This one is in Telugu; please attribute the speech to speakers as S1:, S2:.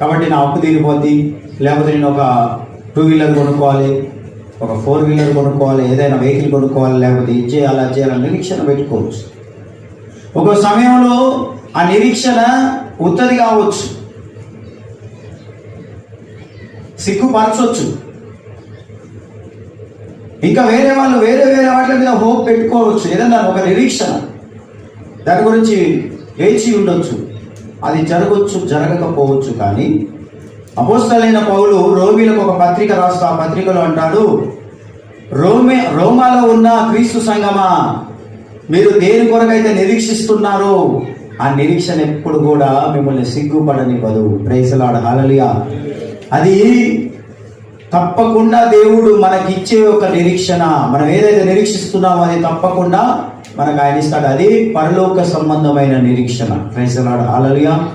S1: కాబట్టి నా అప్పు తీరిపోద్ది. లేకపోతే నేను ఒక టూ వీలర్ కొనుక్కోవాలి ఒక ఫోర్ వీలర్ కొనుక్కోవాలి ఏదైనా వెహికల్ కొనుక్కోవాలి లేకపోతే ఇది చేయాలి అది చేయాలని నిరీక్షణ పెట్టుకోవచ్చు. ఒక సమయంలో ఆ నిరీక్షణ ఉత్తది కావచ్చు. సిగ్గుపరచవచ్చు ఇంకా వేరే వాళ్ళు వేరే వేరే వాటి మీద హోప్ పెట్టుకోవచ్చు. ఏదన్నా ఒక నిరీక్షణ. దాని గురించి వేచి ఉండొచ్చు. అది జరగవచ్చు జరగకపోవచ్చు కానీ అపోస్తలైన పౌలు రోమిలకు ఒక పత్రిక రాస్తూ ఆ పత్రికలో అంటాడు రోమే రోమాలో ఉన్న క్రీస్తు సంగమా మీరు దేని కొరకైతే నిరీక్షిస్తున్నారో ఆ నిరీక్షణ ఎప్పుడు కూడా మిమ్మల్ని సిగ్గుపడనివ్వదు ప్రైసలాడ హాలలియా అది తప్పకుండా దేవుడు మనకిచ్చే ఒక నిరీక్షణ. మనం ఏదైతే నిరీక్షిస్తున్నామో అది తప్పకుండా మనకు ఆయన ఇస్తాడు. అది పరలోక సంబంధమైన నిరీక్షణ. ప్రైసలాడ హాలలియా